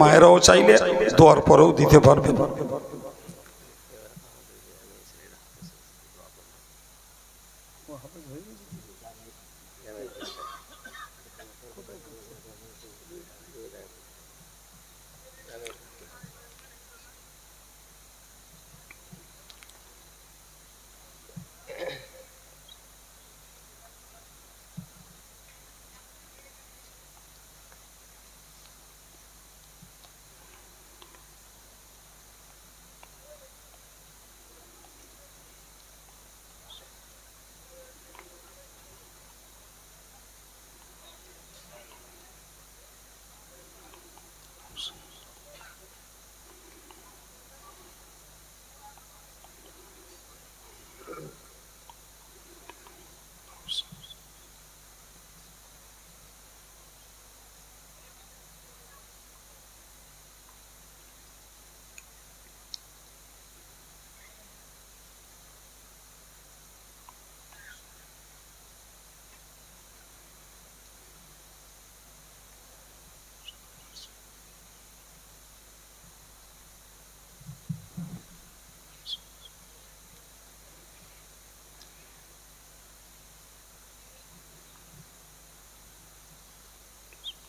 মায়েরাও চাইলে দোয়ার পরেও দিতে পারবেন।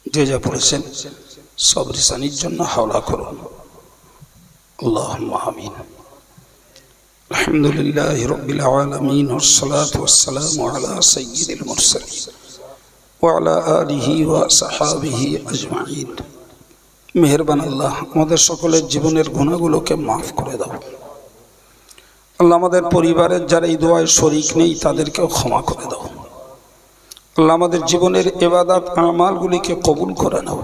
যে যা পড়েছেন সব রিসানির জন্য হাওলা করুন আল্লাহ আমিন الحمد لله رب العالمين والصلاة والسلام على سيد المرسلين وعلى آله وصحابه أجمعين মেহরবান আল্লাহ আমাদের সকলের জীবনের গুণাগুলোকে মাফ করে দাও আল্লাহ আমাদের পরিবারের যারা এই দোয়ায় শরিক নেই তাদেরকেও ক্ষমা করে দাও আল্লাহ আমাদের জীবনের এবাদাত আমালগুলিকে কবুল করে নাও।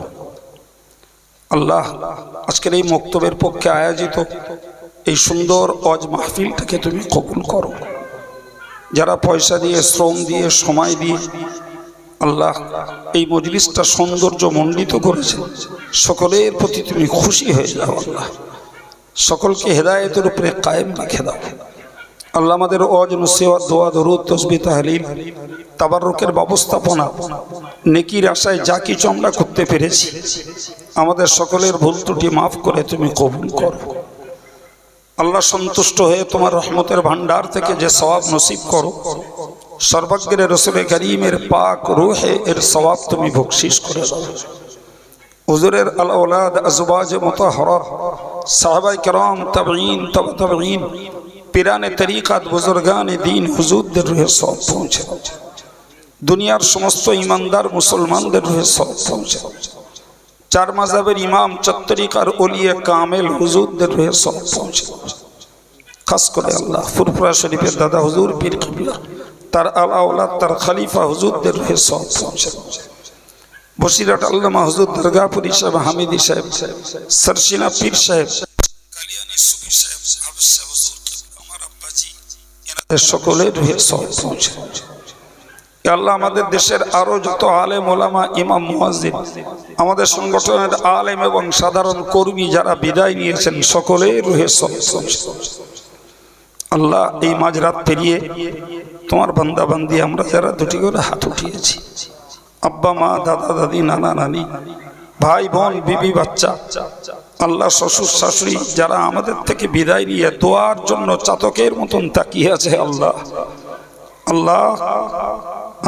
আল্লাহ আজকের এই মক্তবের পক্ষে আয়োজিত এই সুন্দর অজ মাহফিলটাকে তুমি কবুল করো। যারা পয়সা দিয়ে, শ্রম দিয়ে, সময় দিয়ে আল্লাহ এই মজলিসটা সৌন্দর্য মণ্ডিত করেছে সকলের প্রতি তুমি খুশি হয়ে যাও আল্লাহ। সকলকে হেদায়েতের উপরে কায়েম রেখে দাও। আল্লাহ আমাদের অজন সেওয়া দোয়া, দরুদ তসবি তাহলিল তাবারকের ব্যবস্থাপনা, নেকির আশায় যা কিছু আমরা করতে পেরেছি। আমাদের সকলের ভুল ত্রুটি মাফ করে তুমি কবুল করো। আল্লাহ সন্তুষ্ট হয়ে তোমার রহমতের ভান্ডার থেকে যে সবাব নসিব করো, সর্বাগ্রে রসুল গরিমের পাক রুহে এর সবাব তুমি ভক্সিস করে হুজুরের আল ওলাদ আজবাজ হর সাহাবাই কেরম, তবঈন তব তবঈন পিরানে তরিকাত, বুজুর্গান দিন, হুজুরদের রুহে সব পৌঁছে দুনিয়ার সমস্ত ইমানদার মুসলমানদের রুহে সব পৌঁছে চার মাজাবের ইমাম চত্তরিকার ওলিয়ে কামেল, হুজুরদের রুহে সব পৌঁছে খাস করে আল্লাহ, ফুরফুরা শরীফের দাদা হুজুর, পীর কিবলা, তার আলা ওলাদ, তার খলিফা হুজুরদের রুহে সব পৌঁছে দাও। বসিরহাট আল্লামা হুজুর দুর্গাপুরি সাহেব হামিদি সাহেব, সরসিনা পীর সাহেব কালিয়ানি সুবি সাহেব হাফিজ সাহেব হুজুর আমার আব্বাজি এনাদের সকলের রুহে সব পৌঁছে। আল্লাহ আমাদের দেশের আরও যত আলেম, ওলামা, ইমাম, মুয়াজ্জিন, আমাদের সংগঠনের আলেম এবং সাধারণ কর্মী যারা বিদায় নিয়েছেন, সকলের রুহে আল্লাহ এই মাঝরাত পেরিয়ে তোমার বান্দা বান্দি আমরা যারা দুটি করে হাত উঠিয়েছি। আব্বা, মা, দাদা, দাদি, নানা, নানি ভাই বোন, বিবি, বাচ্চা। আল্লাহ শ্বশুর, শাশুড়ি, যারা আমাদের থেকে বিদায় নিয়ে দোয়ার জন্য চাতকের মতন তাকিয়ে আছে আল্লাহ। আল্লাহ,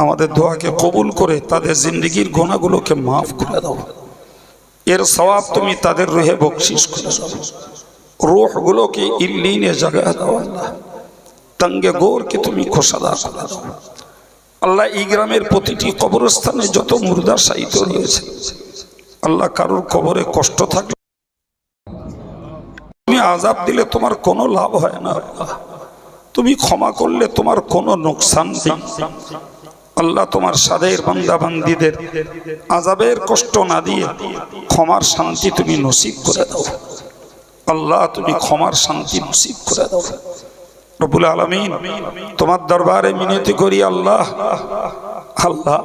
আমাদের দোয়াকে কবুল করে তাদের জিন্দগির গোনাগুলোকে মাফ করে দাও। এর সবাব তুমি তাদের রুহে বকশিস করে দাও। রোহগুলোকে ইল্লিনে জাগা দাও আল্লাহ। তঙ্গে গোরকে তুমি খোসাদা করে দাও। আল্লাহ এই গ্রামের প্রতিটি কবরস্থানে যত মুর্দা সাহিত্য রয়েছে আল্লাহ কারোর কবরে কষ্ট থাকলে তুমি আজাব দিলে তোমার কোনো লাভ হয় না তুমি ক্ষমা করলে তোমার কোনো নোকসান আল্লাহ তোমার সাদের বান্দা বান্দিদের আজাবের কষ্ট না দিয়ে ক্ষমার শান্তি তুমি নসিব করে দাও। আল্লাহ তুমি ক্ষমার শান্তি নসিব করে দাও। রবুল আলমিন তোমার দরবারে মিনতি করি, আল্লাহ আল্লাহ।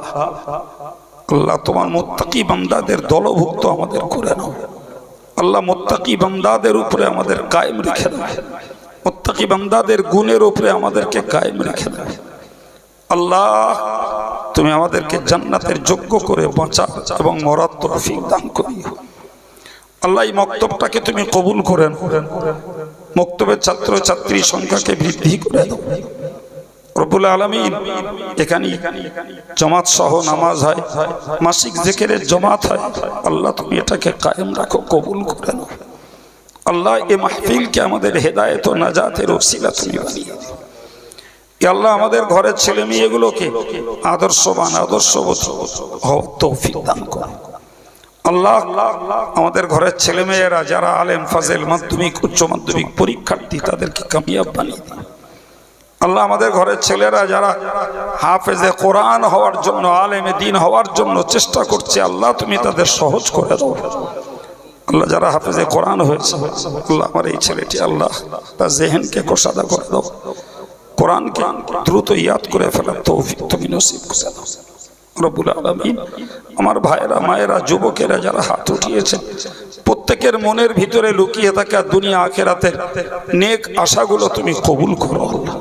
আল্লাহ তোমার মোত্তাকি বান্দাদের দলভুক্ত আমাদের করে নাও। আল্লাহ মোত্তাকি বান্দাদের উপরে আমাদের কায়েম রেখে দাও। মোত্তাকি বান্দাদের গুণের উপরে আমাদেরকে কায়েম রেখে দাও। আল্লাহ, তুমি আমাদেরকে জান্নাতের যোগ্য করে বাঁচা এবং মরার তৌফিক দান করিও আল্লাহ, এই মক্তবটাকে তুমি কবুল করেন মক্তবের ছাত্র ছাত্রী সংখ্যাকে বৃদ্ধি করে দাও রবুল আলমিন এখানে জমাত সহ নামাজ হয়, মাসিক জেকেরের জমাত হয়। আল্লাহ তুমি এটাকে কায়েম রাখো, কবুল করে নাও। আল্লাহ এ মাহফিলকে আমাদের হেদায়ত নাজাতের ওসিলা তুমি আল্লাহ আমাদের ঘরের ছেলে মেয়েগুলোকে আদর্শবান, আদর্শবোধ তৌফিক দান করো। আল্লাহ আমাদের ঘরের ছেলে মেয়েরা যারা আলেম, ফাজেল, মাধ্যমিক, উচ্চ মাধ্যমিক পরীক্ষার্থী, তাদেরকে কামিয়াব বানিয়ে দিন আল্লাহ আমাদের ঘরের ছেলেরা যারা হাফেজে কোরআন হওয়ার জন্য, আলেমে দিন হওয়ার জন্য চেষ্টা করছে, আল্লাহ তুমি তাদের সহজ করে দাও। আল্লাহ যারা হাফেজে কোরআন হয়েছে, আল্লাহ আমার এই ছেলেটি, আল্লাহ তার জেহেনকে কোষাদা করে দাও। কোরআনকে দ্রুত ইয়াদ করে ফেলার তৌফিক তুমি নসিব করে দাও। রব্বুল আলমিন, আমার ভাইয়েরা, মায়েরা, যুবকেরা যারা হাত উঠিয়েছে প্রত্যেকের মনের ভিতরে লুকিয়ে থাকা দুনিয়া, আখেরাতের নেক আশাগুলো তুমি কবুল করো আল্লাহ।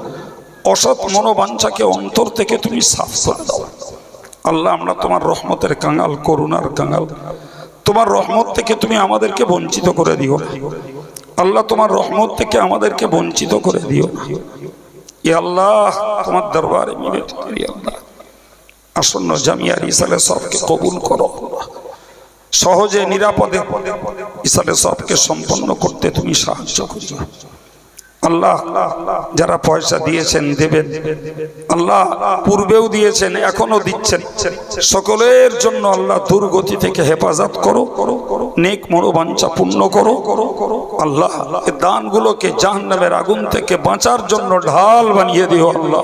অসৎ মনোবাঞ্ছাকে অন্তর থেকে তুমি সাফ করে দাও। আল্লাহ, আমরা তোমার রহমতের কাঙাল, করুণার কাঙাল। তোমার রহমত থেকে তুমি আমাদেরকে বঞ্চিত করে দিও। আল্লাহ, তোমার রহমত থেকে আমাদেরকে বঞ্চিত করে দিও। ই আল্লাহ, তোমার দরবারে আসন্ন জামিয়ার ইসালে সবকে কবুল করো। সহজে, নিরাপদে ইসালে সবকে সম্পন্ন করতে তুমি সাহায্য করিও। আল্লাহ, যারা পয়সা দিয়েছেন দেবেন। আল্লাহ পূর্বেও দিয়েছেন এখনও দিচ্ছেন। সকলের জন্য আল্লাহ দুর্গতি থেকে হেফাজত করো করো করো নেক মনোবাঞ্ছা পূর্ণ করো। করো করো আল্লাহ দানগুলোকে জাহান্নামের আগুন থেকে বাঁচার জন্য ঢাল বানিয়ে দিও আল্লাহ।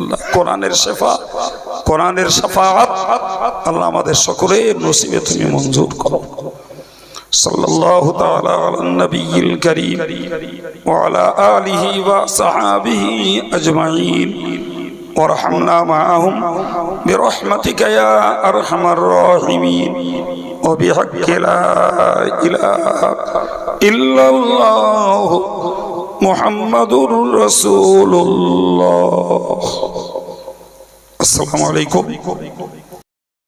আল্লাহ, কোরআনের শেফা, কোরআনের সাফাত আল্লাহ আমাদের সকলের নসিবে তুমি মঞ্জুর করো। صلى الله تعالى على النبي الكريم وعلى آله وصحابه أجمعين. وارحمنا معهم برحمتك يا أرحم الراحمين. وبحق لا إله إلا الله محمد رسول الله. السلام عليكم.